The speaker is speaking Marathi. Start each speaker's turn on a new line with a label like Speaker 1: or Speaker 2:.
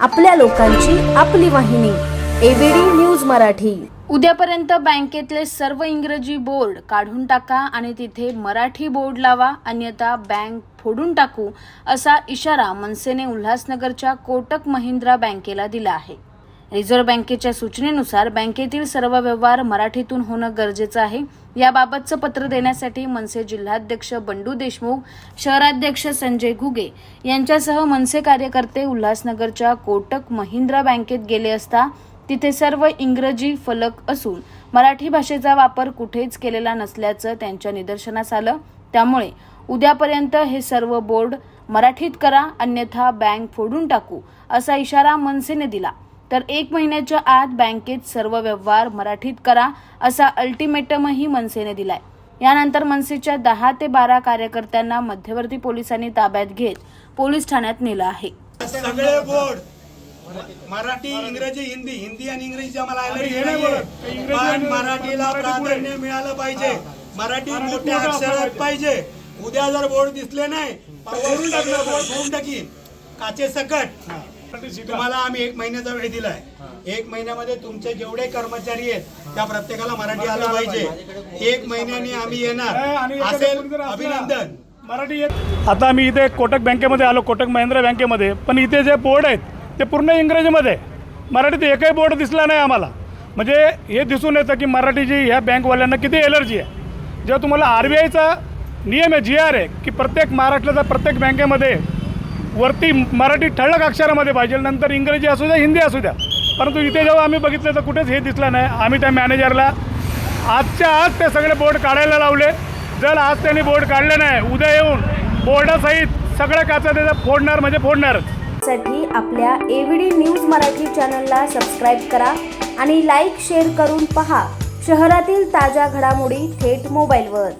Speaker 1: आपल्या लोकांची आपली वाहिनी एबीडी न्यूज मराठी.
Speaker 2: उद्यापर्यंत बँकेतले सर्व इंग्रजी बोर्ड काढून टाका आणि तिथे मराठी बोर्ड लावा अन्यथा बँक फोडून टाकू असा इशारा मनसेने उल्हासनगरच्या कोटक महिंद्रा बँकेला दिला आहे. रिझर्व्ह बँकेच्या सूचनेनुसार बँकेतील सर्व व्यवहार मराठीतून होणं गरजेचं आहे. याबाबतचं पत्र देण्यासाठी मनसे जिल्हाध्यक्ष बंडू देशमुख शहराध्यक्ष संजय घुगे यांच्यासह मनसे कार्यकर्ते उल्हासनगरच्या कोटक महिंद्रा बँकेत गेले असता तिथे सर्व इंग्रजी फलक असून मराठी भाषेचा वापर कुठेच केलेला नसल्याचं त्यांच्या निदर्शनास आलं. त्यामुळे उद्यापर्यंत हे सर्व बोर्ड मराठीत करा अन्यथा बँक फोडून टाकू असा इशारा मनसेने दिला. तर एक महिन्याच्या आत बँकेत सर्व व्यवहार मराठीत करा असा अल्टिमेटमही मनसेने दिलाय. यानंतर मनसेच्या दहा ते बारा कार्यकर्त्यांना मध्यवर्ती पोलिसांनी ताब्यात घेत पोलीस ठाण्यात नेलं आहे.
Speaker 3: सगळे बोर्ड मराठी इंग्रजी हिंदी हिंदी आणि इंग्रजीची आम्हाला मराठीला प्राधान्य मिळालं पाहिजे. मराठी मोठ्या अक्षरात पाहिजे. उद्या जर बोर्ड दिसले नाही बोर्ड टाकीन. काचे सकट. तुम्हाला आम्ही एक महिन्याचा वेळ दिलाय. एक महिन्यामध्ये तुमचे जेवढे कर्मचारी आहेत त्या प्रत्येकाला मराठी आलं पाहिजे. एक महिन्याने आम्ही येणार. असेल अभिनंदन.
Speaker 4: मराठी आता मी इथे कोटक बँकेमध्ये आलो कोटक महिंद्रा बँकेमध्ये. पण इथे जे बोर्ड आहेत ते पूर्ण इंग्रजीमध्ये. मराठीत एकही बोर्ड दिसला नाही आम्हाला. म्हणजे हे दिसून येतं की मराठीची ह्या बँकवाल्यांना किती एलर्जी आहे. जेव्हा तुम्हाला आर बी आयचा नियम आहे जी आर आहे की प्रत्येक महाराष्ट्राच्या प्रत्येक बँकेमध्ये वरती मराठी ठळक अक्षरामध्ये पाहिजे. नंतर इंग्रजी असू द्या हिंदी असू द्या. परंतु इथे जेव्हा आम्ही बघितलं तर कुठेच हे दिसलं नाही. आम्ही त्या मॅनेजरला आजच्या आज ते सगळे बोर्ड काढायला लावले. जर आज त्यांनी बोर्ड काढले नाही उद्या येऊन बोर्डासहित सगळ्या काचा त्याचा फोडणार म्हणजे फोडणार.
Speaker 1: साठी आपल्या एव्हीडी न्यूज मराठी चॅनलला सबस्क्राईब करा आणि लाईक शेअर करून पहा. शहरातील ताज्या घडामोडी थेट मोबाईलवर